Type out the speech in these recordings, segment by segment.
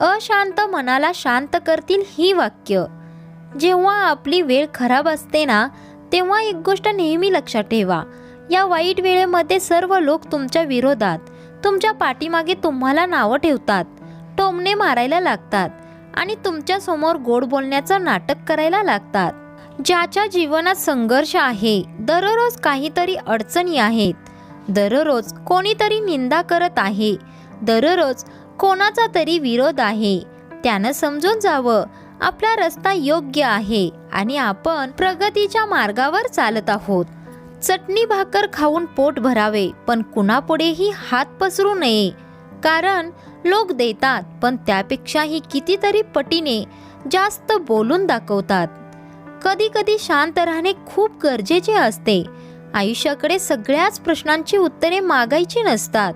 अशांत मनाला शांत करतील ही वाक्य. जेव्हा आपली वेळ खराब असते ना तेव्हा एक गोष्ट नेहमी लक्षात ठेवा. या वाईट वेळेमध्ये सर्व लोक तुमच्या विरोधात तुमच्या पाठीमागे तुम्हाला नावं ठेवतात टोमणे मारायला लागतात आणि तुमच्यासमोर गोड बोलण्याचं नाटक करायला लागतात. ज्याच्या जीवनात संघर्ष आहे दररोज काहीतरी अडचणी आहेत. दररोज कोणीतरी निंदा करत आहे. दररोज कोणाचा तरी विरोध आहे. त्यानं समजून जावं. आपला रस्ता योग्य आहे आणि आपण प्रगतीच्या मार्गावर चालत आहोत. चटणी भाकर खाऊन पोट भरावे पण कुणापुढेही हात पसरू नये. कारण लोक देतात पण त्यापेक्षाही कितीतरी पटीने जास्त बोलून दाखवतात. कधी कधी शांत राहणे खूप गरजेचे असते. आयुष्याकडे सगळ्याच प्रश्नांची उत्तरे मागायची नसतात.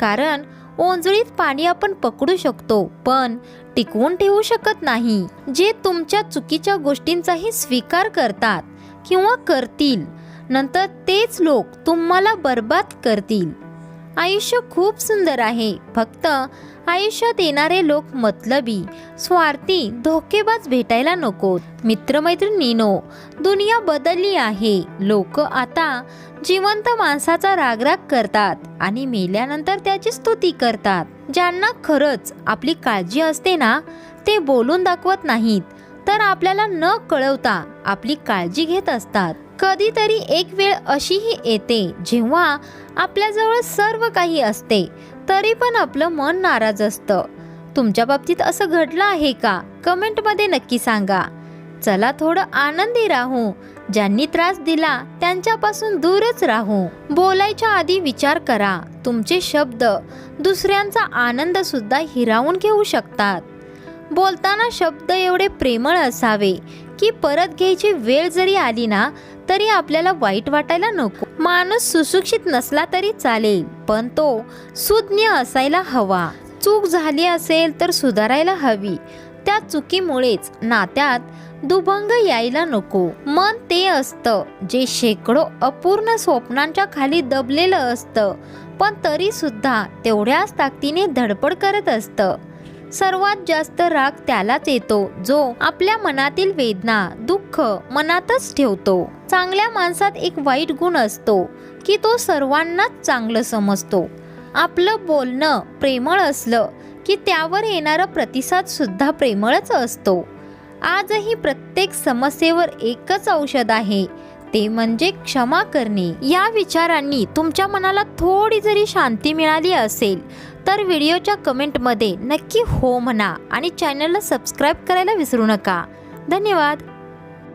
कारण ओंजळीत पाणी आपण पकडू शकतो पण टिकवून ठेवू शकत नाही. जे तुमच्या चुकीच्या गोष्टींचाही स्वीकार करतात किंवा करतील नंतर तेच लोक तुम्हाला बर्बाद करतील. आयुष्य खूप सुंदर आहे. फक्त आयुष्यात येणारे लोक मतलबी स्वार्थी धोकेबाज भेटायला नकोत. मित्रमैत्रिणीनो दुनिया बदलली आहे. लोक आता जिवंत माणसाचा रागराग करतात आणि मेल्यानंतर त्याची स्तुती करतात. ज्यांना खरंच आपली काळजी असते ना ते बोलून दाखवत नाहीत. तर आपल्याला न कळवता आपली काळजी घेत असतात. कधीतरी एक वेळ अशीही येते जेव्हा आपल्याजवळ सर्व काही असते. तरी पण आपलं मन नाराज असतं. तुमच्या बाबतीत असं घडलं आहे का? कमेंटमध्ये नक्की सांगा. चला थोडं आनंदी राहू. ज्यांनी त्रास दिला त्यांच्यापासून दूरच राहू. बोलायच्या आधी विचार करा. तुमचे शब्द दुसऱ्यांचा आनंद सुद्धा हिरावून घेऊ शकतात. बोलताना शब्द एवढे प्रेमळ असावे की परत घ्यायची वेळ जरी आली ना तरी आपल्याला वाईट वाटायला नको. माणूस सुशिक्षित नसला तरी चालेल पण तो सुज्ञ असायला हवा. चूक झाली असेल तर सुधारायला हवी. त्या चुकीमुळेच नात्यात दुभंग यायला नको. मन ते असतं जे शेकडो अपूर्ण स्वप्नांच्या खाली दबलेलं असतं. पण तरी सुद्धा तेवढ्याच ताकदीने धडपड करत असतं. सर्वात जास्त राग त्यालाच येतो जो आपल्या मनातील वेदना दुःख मनातच ठेवतो. चांगल्या माणसात एक वाईट गुण असतो की तो सर्वांनाच चांगलं समजतो. आपलं बोलणं प्रेमळ असलं की त्यावर येणारा प्रतिसाद सुद्धा प्रेमळच असतो. आजही प्रत्येक समस्येवर एकच औषध आहे ते म्हणजे क्षमा करणे. या विचारांनी तुमच्या मनाला थोडी जरी शांती मिळाली असेल तर व्हिडिओच्या कमेंटमध्ये नक्की हो म्हणा आणि चॅनलला सबस्क्राईब करायला विसरू नका. धन्यवाद.